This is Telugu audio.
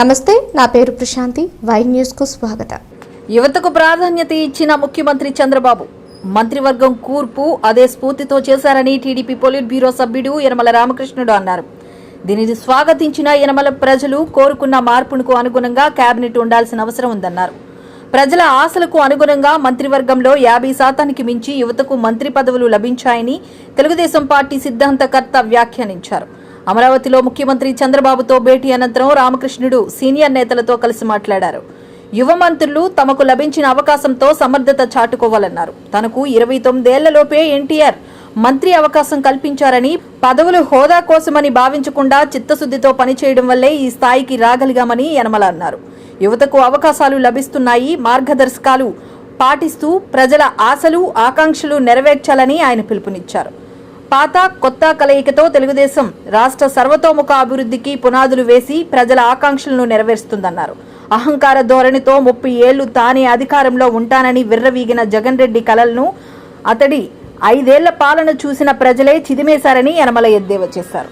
నమస్తే నా పేరు ప్రశాంతి. వై న్యూస్కు స్వాగతం. యువతకు ప్రాధాన్యత ఇచ్చిన ముఖ్యమంత్రి చంద్రబాబు. మంత్రివర్గం కూర్పు అదే స్ఫూర్తితో చేశారని టీడీపీ పొలిట్ బ్యూరో సభ్యుడు యనమల రామకృష్ణుడు అన్నారు. దీనిని స్వాగతించిన యనమల ప్రజలు కోరుకున్న మార్పునకు అనుగుణంగా కేబినెట్ ఉండాల్సిన అవసరం ఉందన్నారు. ప్రజల ఆశలకు అనుగుణంగా మంత్రివర్గంలో యాభై శాతానికి మించి యువతకు మంత్రి పదవులు లభించాయని తెలుగుదేశం పార్టీ సిద్ధాంతకర్త వ్యాఖ్యానించారు. అమరావతిలో ముఖ్యమంత్రి చంద్రబాబుతో భేటీ అనంతరం రామకృష్ణుడు సీనియర్ నేతలతో కలిసి మాట్లాడారు. యువ మంత్రులు తమకు లభించిన అవకాశంతో సమర్థత చాటుకోవాలన్నారు. తనకు ఇరవై తొమ్మిదేళ్ళలోపే ఎన్టీఆర్ మంత్రి అవకాశం కల్పించారని పదవులు హోదా కోసమని భావించకుండా చిత్తశుద్ధితో పనిచేయడం వల్లే ఈ స్థాయికి రాగలిగామని యనమల అన్నారు యువతకు అవకాశాలు లభిస్తున్నాయి మార్గదర్శకాలు పాటిస్తూ ప్రజల ఆశలు ఆకాంక్షలు నెరవేర్చాలని ఆయన పిలుపునిచ్చారు. పాత కొత్త కలయికతో తెలుగుదేశం రాష్ట్ర సర్వతోముఖ అభివృద్ధికి పునాదులు వేసి ప్రజల ఆకాంక్షలను నెరవేరుస్తుందన్నారు. అహంకార ధోరణితో ముప్పై ఏళ్ళు తానే అధికారంలో ఉంటానని విర్రవీగిన జగన్ రెడ్డి కలలను అతడి ఐదేళ్ళ పాలన చూసిన ప్రజలే చిదిమేశారని యనమల ఎద్దేవా చేశారు.